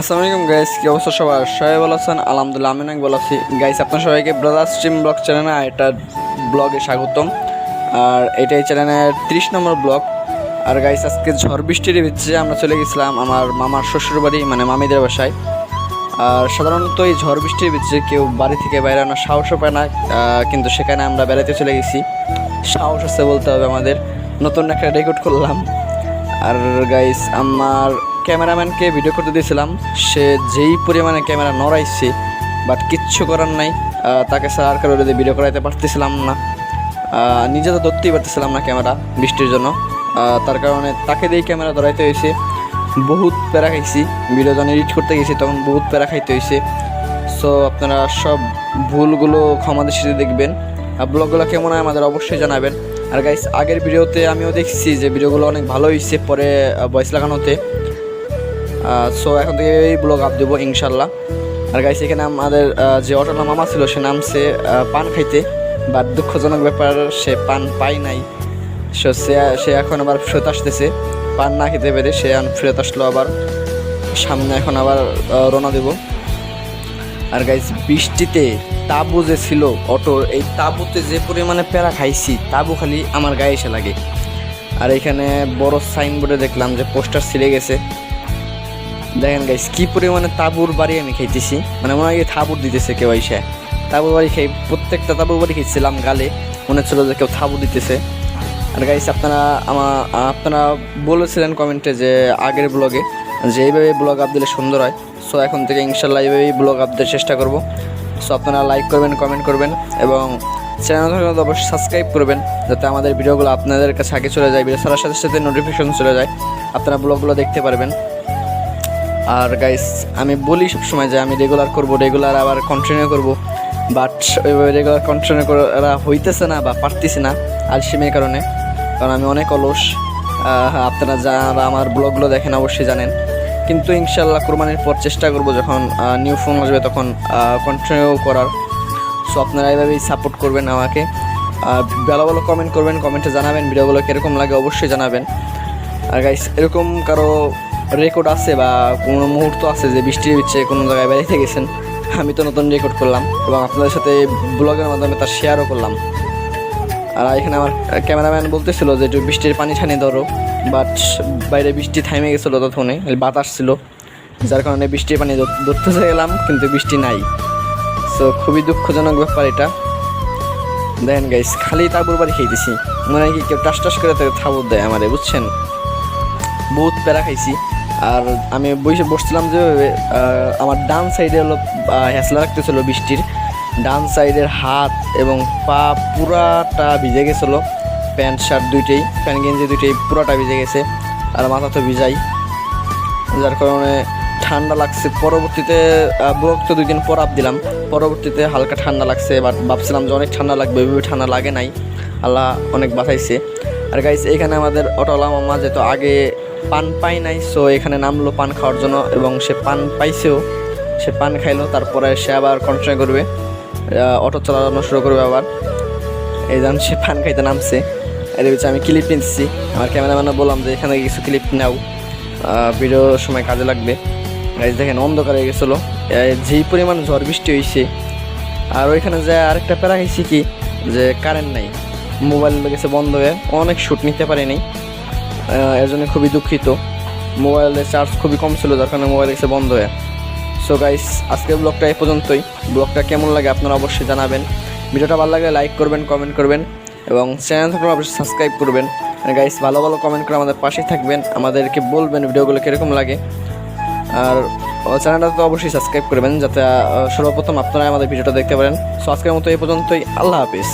আসসালামু আলাইকুম গাইস কি অবস্থা সবার? সবাই ভালো আছেন? আলহামদুলিল্লাহ, আমি অনেক ভালো আছি। গাইস আপনার সবাইকে ব্রাদার স্ট্রিম ব্লগ চ্যানেলে এটা ব্লগে স্বাগতম। আর এটা এই চ্যানেলের তিরিশ নম্বর ব্লগ আর গাইস আজকে ঝড় বৃষ্টির ভিতরে আমরা চলে গেছিলাম আমার মামার শ্বশুর বাড়ি মানে মামিদের বাসায়। আর সাধারণত এই ঝড় বৃষ্টির ভিতরে কেউ বাড়ি থেকে বাইরে আনার সাহসও পায় না কিন্তু সেখানে আমরা বেড়াতে চলে গেছি। সাহস আছে বলতে হবে আমাদের। নতুন একটা রেকর্ড করলাম। আর গাইস আমার ক্যামেরাম্যানকে ভিডিও করতে দিয়েছিলাম, সে যেই পরিমাণে ক্যামেরা নড়াইছে বাট কিচ্ছু করার নাই তাকে স্যার আর কারোর ভিডিও করাইতে পারতেছিলাম না। নিজে তো ধরতেই পারতেছিলাম না ক্যামেরা বৃষ্টির জন্য। তার কারণে তাকে দিয়েই ক্যামেরা ধরাইতে হয়েছে। বহুত প্যারা খাইছি ভিডিও যখন এডিট করতে গেছি, তখন বহুত প্যারা খাইতে হয়েছে। সো আপনারা সব ভুলগুলো ক্ষমা দৃষ্টিতে দেখবেন। আর ব্লগগুলো কেমন হয় আমাদের অবশ্যই জানাবেন। আর গাইস আগের ভিডিওতে আমিও দেখছি যে ভিডিওগুলো অনেক ভালো হয়েছে, পরে ভয়েস লাগানোতে। সো এখন থেকে এই ব্লগ আপ দেবো ইনশাল্লাহ। আর গাইস এখানে আমাদের যে অটোলা মামা ছিল, সে নামছে পান খাইতে বা দুঃখজনক ব্যাপার, সে পান পাই নাই। সো সে সে এখন আবার ফেরত আসতেছে, পান না খেতে পেরে সে ফেরত আসলো আবার। সামনে এখন আবার রওনা দেবো। আর গাইস বৃষ্টিতে তাবু যে ছিল অটোর এই তাবুতে যে পরিমাণে প্যারা খাইছি, তাবু খালি আমার গায়ে এসে লাগে। আর এখানে বড় সাইনবোর্ডে দেখলাম যে পোস্টার ছিঁড়ে গেছে। দেখেন গাইস কি পরিমাণে তাবুর বাড়ি আমি খাইতেছি। মানে মনে হয় কি তাবুর দিতেছে কেউ এসে তাবুর বাড়ি খাই, প্রত্যেকটা তাবুর বাড়ি খেয়েছিলাম গালে। মনে হচ্ছিল যে কেউ তাবু দিতেছে। আর গাইস আপনারা আমার আপনারা বলেছিলেন কমেন্টে যে আগের ব্লগে যে এইভাবে ব্লগ আপ দিলে সুন্দর হয়। সো এখন থেকে ইনশাল্লাহ এইভাবেই ব্লগ আপ দেওয়ার চেষ্টা করব। সো আপনারা লাইক করবেন কমেন্ট করবেন এবং চ্যানেল অবশ্যই সাবস্ক্রাইব করবেন, যাতে আমাদের ভিডিওগুলো আপনাদের কাছে আগে চলে যায় ভিডিও ছাড়ার সাথে সাথে নোটিফিকেশন চলে যায়। আপনারা ব্লগগুলো দেখতে পারবেন। আর গাইস আমি বলি সবসময় যে আমি রেগুলার করব রেগুলার আবার কন্টিনিউ করব। বাট ওইভাবে রেগুলার কন্টিনিউ করা হইতেছে না বা পারতেছি না আর আলসিমের কারণে। কারণ আমি অনেক অলস। আপনারা যারা আমার ব্লগগুলো দেখেন অবশ্যই জানেন। কিন্তু ইনশাল্লাহ কোরবানির পর চেষ্টা করব যখন নিউ ফোন আসবে তখন কন্টিনিউ করার। সো আপনারা এইভাবেই সাপোর্ট করবেন আমাকে। ভালো ভালো কমেন্ট করবেন কমেন্টে জানাবেন, ভিডিওগুলো কীরকম লাগে অবশ্যই জানাবেন। আর গাইস এরকম কারও রেকর্ড আছে বা কোনো মুহূর্ত আছে যে বৃষ্টির বিচ্ছে কোনো জায়গায় বেড়াইতে গেছেন, আমি তো নতুন রেকর্ড করলাম এবং আপনাদের সাথে ব্লগের মাধ্যমে তার শেয়ারও করলাম। আর এখানে আমার ক্যামেরাম্যান বলতেছিল যে একটু বৃষ্টির পানি ছানি ধরো বাট বাইরে বৃষ্টি থামে গেছিল ততক্ষণে বাতাস ছিল, যার কারণে বৃষ্টির পানি ধর- ধরতে গেলাম, কিন্তু বৃষ্টি নাই। সো খুবই দুঃখজনক ব্যাপার এটা। দেখেন গাইস খালি তাবুর বাড়ি খেয়েছি। মনে হয় কি কেউ টাস টাস করে তাকে থাবুর দেয় আমারে, বুঝছেন? বহুত প্যারা খাইছি। আর আমি বসে বসছিলাম যে আমার ডান সাইডে হলো হেঁচলা রাখতেছিল বৃষ্টির। ডান সাইডের হাত এবং পা পুরাটা ভিজে গেছিল। প্যান্ট, শার্ট দুইটাই, প্যান্ট, গেঞ্জি দুইটাই পুরাটা ভিজে গেছে আর মাথা তো ভিজাই। যার কারণে ঠান্ডা লাগছে। পরবর্তীতে ব্লক তো দুই দিন পর আপ দিলাম। পরবর্তীতে হালকা ঠান্ডা লাগছে বাট ভাবছিলাম যে অনেক ঠান্ডা লাগবে ওইভাবে ঠান্ডা লাগে নাই। আল্লাহ অনেক বাঁচাইছে। আর গাইস এখানে আমাদের অটোলা মামা যেহেতু আগে পান পাই নাই সো এখানে নামলো পান খাওয়ার জন্য এবং সে পান পাইছেও, সে পান খাইলো, তারপরে সে আবার কন্টিনিউ করবে অটো চালানো শুরু করবে আবার। এই যেমন সে পান খাইতে নামছে এর ভিতরে আমি ক্লিপ নিচ্ছি আমার ক্যামেরাম্যানে বললাম যে এখানে কিছু ক্লিপ নাও ভিডিওর সময় কাজে লাগবে। গাইজ দেখেন অন্ধকার হয়ে গেছিল যেই পরিমাণ ঝড় বৃষ্টি হয়েছে আর ওইখানে যে আরেকটা প্যারা খাইছি কি, যে কারেন্ট নাই মোবাইল গেছে বন্ধ হয়ে, অনেক শ্যুট নিতে পারিনি। এর জন্য খুবই দুঃখিত। মোবাইলের চার্জ খুবই কম ছিল, যার কারণে মোবাইল এসে বন্ধ হয়ে। সো গাইস আজকের ব্লগটা এই পর্যন্তই। ব্লগটা কেমন লাগে আপনারা অবশ্যই জানাবেন। ভিডিওটা ভালো লাগলে লাইক করবেন কমেন্ট করবেন, এবং চ্যানেল থাকলে অবশ্যই সাবস্ক্রাইব করবেন। গাইস ভালো ভালো কমেন্ট করে আমাদের পাশে থাকবেন। আমাদেরকে বলবেন ভিডিওগুলো কীরকম লাগে। আর চ্যানেলটা তো অবশ্যই সাবস্ক্রাইব করবেন, যাতে সর্বপ্রথম আপনারা আমাদের ভিডিওটা দেখতে পারেন। সো আজকের মতো এই পর্যন্তই। আল্লাহ হাফিজ।